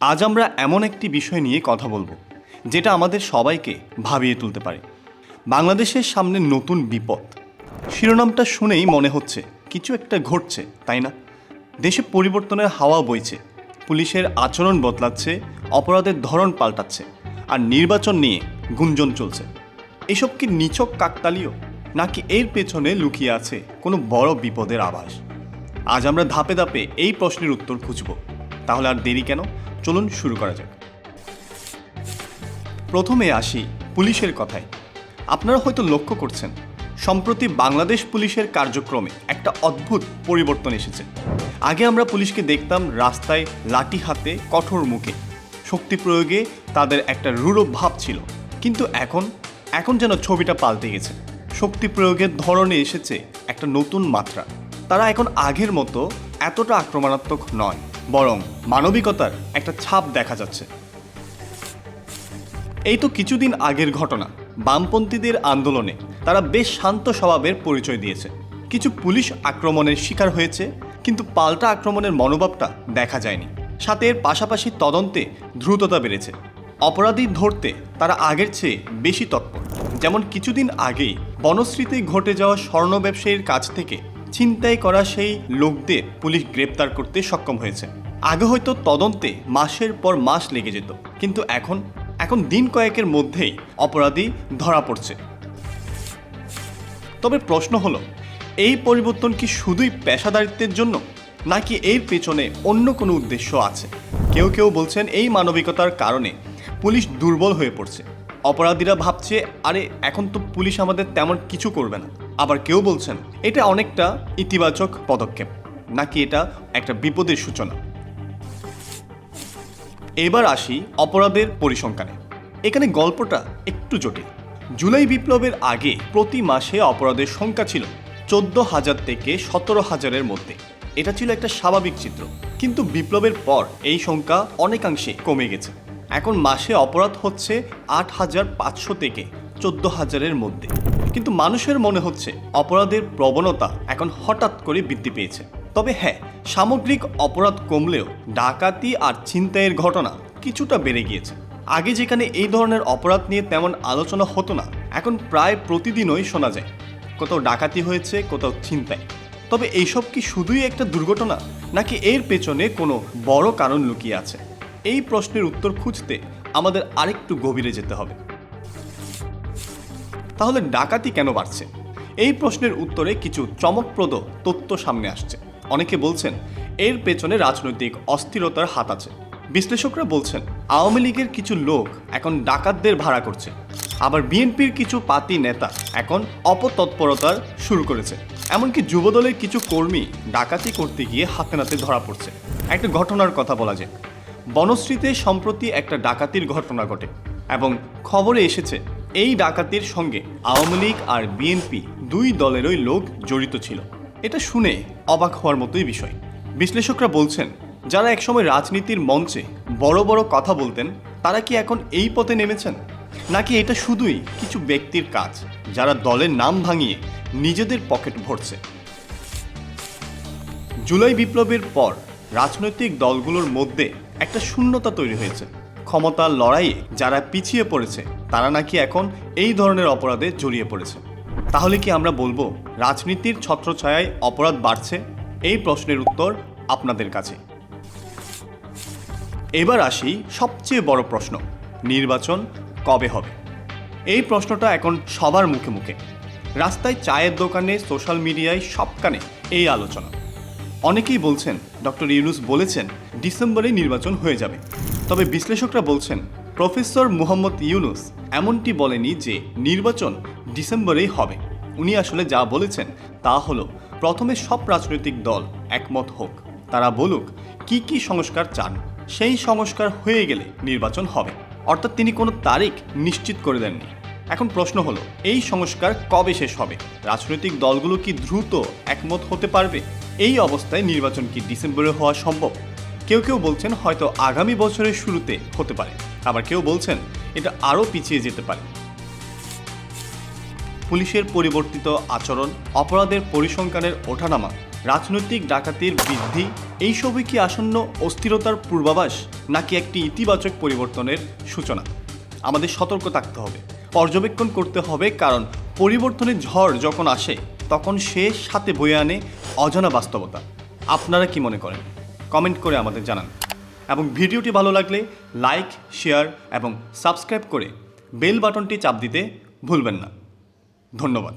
আজ আমরা এমন একটি বিষয় নিয়ে কথা বলব, যেটা আমাদের সবাইকে ভাবিয়ে তুলতে পারে। বাংলাদেশের সামনে নতুন বিপদ। শিরোনামটা শুনেই মনে হচ্ছে, কিছু একটা ঘটছে, তাই না? দেশে পরিবর্তনের হাওয়া বইছে, পুলিশের আচরণ বদলাচ্ছে, অপরাধের ধরন পাল্টাচ্ছে, আর নির্বাচন নিয়ে গুঞ্জন চলছে। এসব কি নিছক কাকতালীয়, নাকি এর পেছনে লুকিয়ে আছে কোনো বড় বিপদের আভাস? আজ আমরা ধাপে ধাপে এই প্রশ্নের উত্তর খুঁজব। তাহলে আর দেরি কেন? চলুন শুরু করা যাক। প্রথমে আসি পুলিশের কথায়। আপনারা হয়তো লক্ষ্য করছেন, সম্প্রতি বাংলাদেশ পুলিশের কার্যক্রমে একটা অদ্ভুত পরিবর্তন এসেছে। আগে আমরা পুলিশকে দেখতাম রাস্তায় লাঠি হাতে, কঠোর মুখে। শক্তি প্রয়োগে তাদের একটা রূঢ় ভাব ছিল। কিন্তু এখন এখন যেন ছবিটা পাল্টে গেছে। শক্তি প্রয়োগের ধরনে এসেছে একটা নতুন মাত্রা। তারা এখন আগের মতো এতটা আক্রমণাত্মক নয়। বরং মানবিকতার একটা ছাপ দেখা যাচ্ছে। এই তো কিছুদিন আগের ঘটনা। বামপন্থীদের আন্দোলনে তারা বেশ শান্ত স্বভাবের পরিচয় দিয়েছে। কিছু পুলিশ আক্রমণের শিকার হয়েছে, কিন্তু পাল্টা আক্রমণের মনোভাবটা দেখা যায়নি। সাথে এর পাশাপাশি তদন্তে দ্রুততা বেড়েছে। অপরাধী ধরতে তারা আগের চেয়ে বেশি তৎপর। যেমন কিছুদিন আগেই বনশ্রীতে ঘটে যাওয়া স্বর্ণ ব্যবসায়ীর কাছ থেকে ছিনতাই করা সেই লোকদের পুলিশ গ্রেপ্তার করতে সক্ষম হয়েছে। আগে হয়তো তদন্তে মাসের পর মাস লেগে যেত, কিন্তু এখন এখন দিন কয়েকের মধ্যেই অপরাধী ধরা পড়ছে। তবে প্রশ্ন হলো, এই পরিবর্তন কি শুধুই পেশাদারিত্বের জন্য, নাকি এর পেছনে অন্য কোনো উদ্দেশ্য আছে? কেউ কেউ বলছেন এই মানবিকতার কারণে পুলিশ দুর্বল হয়ে পড়ছে। অপরাধীরা ভাবছে, আরে, এখন তো পুলিশ আমাদের তেমন কিছু করবে না। আবার কেউ বলছেন, এটা অনেকটা ইতিবাচক পদক্ষেপ। নাকি এটা একটা বিপদের সূচনা? এবার আসি অপরাধের পরিসংখ্যানে। এখানে গল্পটা একটু জটিল। জুলাই বিপ্লবের আগে প্রতি মাসে অপরাধের সংখ্যা ছিল চোদ্দ হাজার থেকে সতেরো হাজারের মধ্যে। এটা ছিল একটা স্বাভাবিক চিত্র। কিন্তু বিপ্লবের পর এই সংখ্যা অনেকাংশে কমে গেছে। এখন মাসে অপরাধ হচ্ছে আট হাজার পাঁচশো থেকে চোদ্দ হাজারের মধ্যে। কিন্তু মানুষের মনে হচ্ছে অপরাধের প্রবণতা এখন হঠাৎ করে বৃদ্ধি পেয়েছে। তবে হ্যাঁ সামগ্রিক অপরাধ কমলেও ডাকাতি আর ছিনতাইয়ের ঘটনা কিছুটা বেড়ে গিয়েছে। আগে যেখানে এই ধরনের অপরাধ নিয়ে তেমন আলোচনা হতো না, এখন প্রায় প্রতিদিনই শোনা যায়। কোথাও ডাকাতি হয়েছে, কোথাও ছিনতাই। তবে এইসব কি শুধুই একটা দুর্ঘটনা, নাকি এর পেছনে কোনো বড় কারণ লুকিয়ে আছে? এই প্রশ্নের উত্তর খুঁজতে আমাদের আরেকটু গভীরে যেতে হবে। তাহলে ডাকাতি কেন বাড়ছে? এই প্রশ্নের উত্তরে কিছু চমকপ্রদ তথ্য সামনে আসছে। অনেকে বলছেন, এর পেছনে রাজনৈতিক অস্থিরতার হাত আছে। বিশ্লেষকরা বলছেন, আওয়ামী লীগের কিছু লোক এখন ডাকাতদের ভাড়া করছে। আবার বিএনপির কিছু পাতি নেতা এখন অপতৎপরতার শুরু করেছে। এমনকি যুবদলের কিছু কর্মী ডাকাতি করতে গিয়ে হাতে নাতে ধরা পড়ছে। একটা ঘটনার কথা বলা যায় বনশ্রীতে সম্প্রতি একটা ডাকাতির ঘটনা ঘটে এবং খবরে এসেছে, এই ডাকাতির সঙ্গে আওয়ামী লীগ আর বিএনপি দুই দলেরই লোক জড়িত ছিল। এটা শুনে অবাক হওয়ার মতোই বিষয়। বিশ্লেষকরা বলছেন, যারা একসময় রাজনীতির মঞ্চে বড় বড় কথা বলতেন, তারা কি এখন এই পথে নেমেছেন? নাকি এটা শুধুই কিছু ব্যক্তির কাজ, যারা দলের নাম ভাঙিয়ে নিজেদের পকেট ভরছে? জুলাই বিপ্লবের পর রাজনৈতিক দলগুলোর মধ্যে একটা শূন্যতা তৈরি হয়েছে। ক্ষমতার লড়াইয়ে যারা পিছিয়ে পড়েছে, তারা নাকি এখন এই ধরনের অপরাধে জড়িয়ে পড়েছে। তাহলে কি আমরা বলব, রাজনীতির ছত্রছায়ায় অপরাধ বাড়ছে? এই প্রশ্নের উত্তর আপনাদের কাছে। এবার আসি সবচেয়ে বড় প্রশ্ন, নির্বাচন কবে হবে? এই প্রশ্নটা এখন সবার মুখে মুখে। রাস্তায় চায়ের দোকানে, সোশ্যাল মিডিয়ায় সবখানে এই আলোচনা। অনেকেই বলছেন, ডক্টর ইউনুস বলেছেন ডিসেম্বরে নির্বাচন হয়ে যাবে। তবে বিশ্লেষকরা বলছেন, প্রফেসর মুহম্মদ ইউনুস এমনটি বলেনি যে নির্বাচন ডিসেম্বরেই হবে। উনি আসলে যা বলেছেন তা হলো, প্রথমে সব রাজনৈতিক দল একমত হোক, তারা বলুক কি কি সংস্কার চান, সেই সংস্কার হয়ে গেলে নির্বাচন হবে। অর্থাৎ তিনি কোনো তারিখ নিশ্চিত করে দেননি। এখন প্রশ্ন হলো, এই সংস্কার কবে শেষ হবে? রাজনৈতিক দলগুলো কি দ্রুত একমত হতে পারবে? এই অবস্থায় নির্বাচন কি ডিসেম্বরে হওয়া সম্ভব? কেউ কেউ বলছেন হয়তো আগামী বছরের শুরুতে হতে পারে। আবার কেউ বলছেন এটা আরও পিছিয়ে যেতে পারে। পুলিশের পরিবর্তিত আচরণ, অপরাধের পরিসংখ্যানের ওঠানামা, রাজনৈতিক ডাকাতির বৃদ্ধি এইসবই কি আসন্ন অস্থিরতার পূর্বাভাস নাকি একটি ইতিবাচক পরিবর্তনের সূচনা? আমাদের সতর্ক থাকতে হবে। পর্যবেক্ষণ করতে হবে কারণ পরিবর্তনের ঝড় যখন আসে, তখন সে সাথে বয়ে আনে অজানা বাস্তবতা। আপনারা কি মনে করেন? কমেন্ট করে আমাদের জানান। এবং ভিডিওটি ভালো লাগলে লাইক, শেয়ার এবং সাবস্ক্রাইব করে বেল বাটনটি চাপ দিতে ভুলবেন না। ধন্যবাদ।